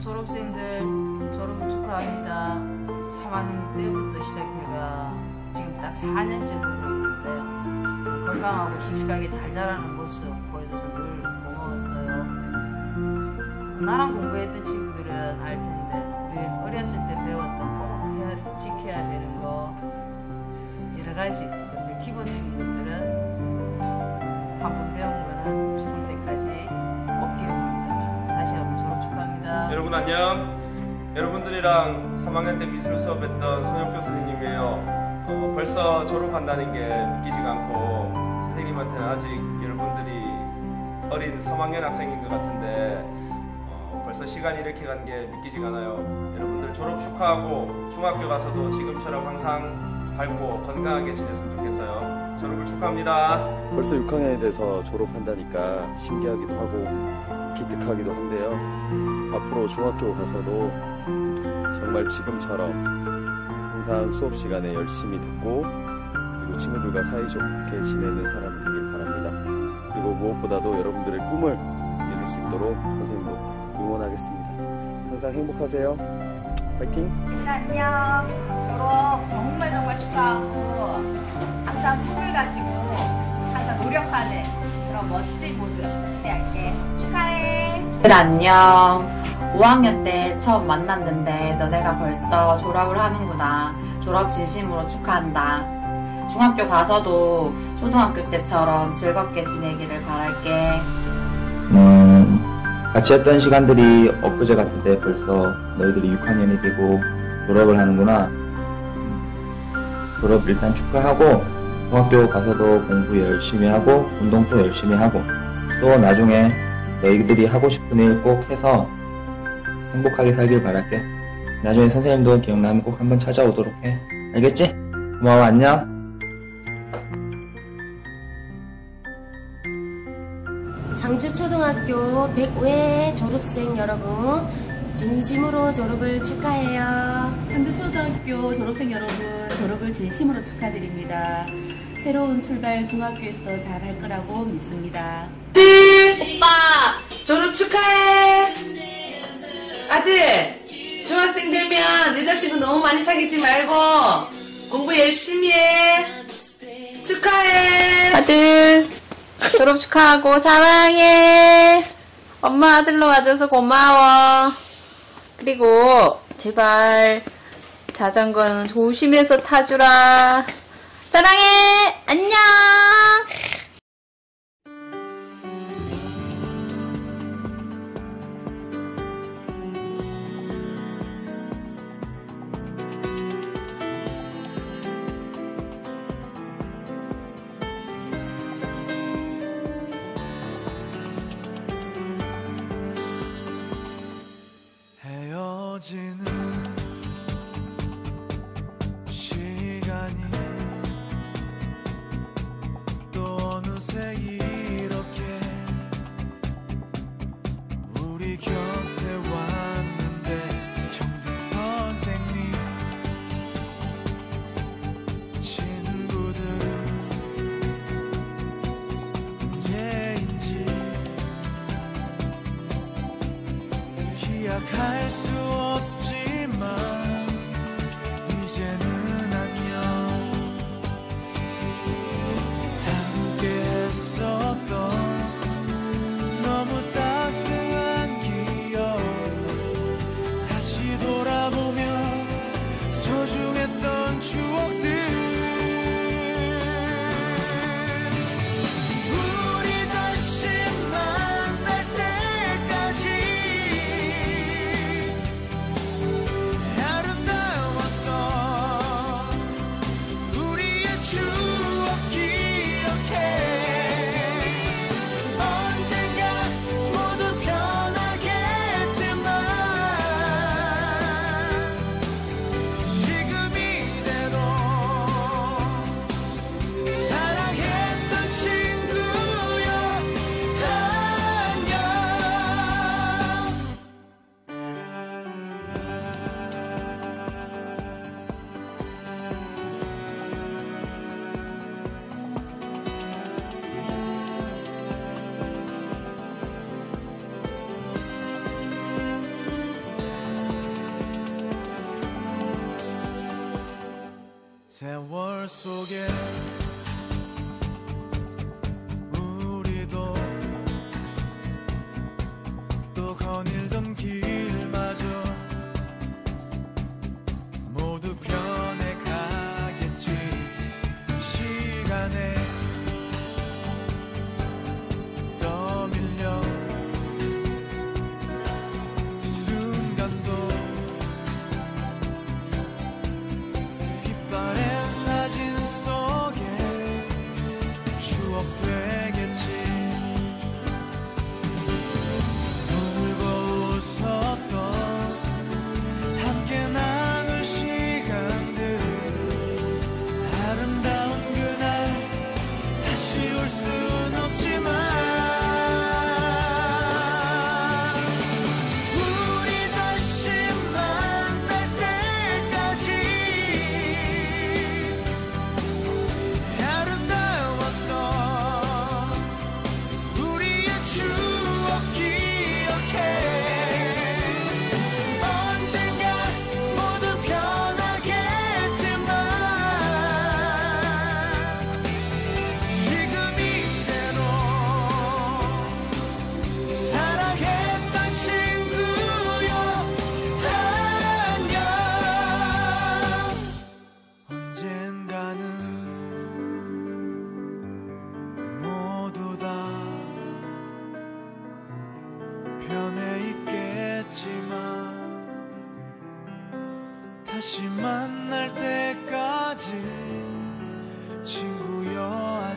졸업생들 졸업을 축하합니다. 3학년 때부터 시작해가 지금 딱 4년째 보고 있는데요. 건강하고 씩씩하게 잘 자라는 모습 보여줘서 늘 고마웠어요. 나랑 공부했던 친구 여러분 안녕. 여러분들이랑 3학년 때 미술 수업했던 손혁교 선생님이에요. 어, 벌써 졸업한다는 게 믿기지가 않고 선생님한테는 아직 여러분들이 어린 3학년 학생인 것 같은데 어, 벌써 시간이 이렇게 간 게 믿기지가 않아요. 여러분들 졸업 축하하고 중학교 가서도 지금처럼 항상 밝고 건강하게 지냈으면 좋겠어요. 졸업을 축하합니다. 벌써 6학년이 돼서 졸업한다니까 신기하기도 하고 기특하기도 한데요. 앞으로 중학교 가서도 정말 지금처럼 항상 수업 시간에 열심히 듣고 그리고 친구들과 사이좋게 지내는 사람이 되길 바랍니다. 그리고 무엇보다도 여러분들의 꿈을 이룰 수 있도록 선생님도 응원하겠습니다. 항상 행복하세요. 파이팅! 네, 안녕. 졸업 정말 정말 축하하고 항상 꿈을 가지고 항상 노력하는 그런 멋진 모습 기대할게. 축하해. 안녕. 5학년 때 처음 만났는데 너네가 벌써 졸업을 하는구나. 졸업 진심으로 축하한다. 중학교 가서도 초등학교 때처럼 즐겁게 지내기를 바랄게. 음, 같이 했던 시간들이 엊그제 같은데 벌써 너희들이 6학년이 되고 졸업을 하는구나. 음, 졸업 일단 축하하고 중학교 가서도 공부 열심히 하고 운동도 열심히 하고 또 나중에 너희들이 하고 싶은 일 꼭 해서 행복하게 살길 바랄게. 나중에 선생님도 기억나면 꼭 한번 찾아오도록 해. 알겠지? 고마워, 안녕. 상주초등학교 105회 졸업생 여러분, 진심으로 졸업을 축하해요. 상주초등학교 졸업생 여러분, 졸업을 진심으로 축하드립니다. 새로운 출발 중학교에서도 잘할 거라고 믿습니다. 오빠 졸업 축하해 아들 중학생 되면 여자친구 너무 많이 사귀지 말고 공부 열심히 해 축하해 아들, 졸업 축하하고 사랑해. 엄마 아들로 와줘서 고마워. 그리고 제발 자전거는 조심해서 타주라. 사랑해. 안녕. 헤어지는 기약할 수 없지 세월 속에 다시 만날 때까지 친구여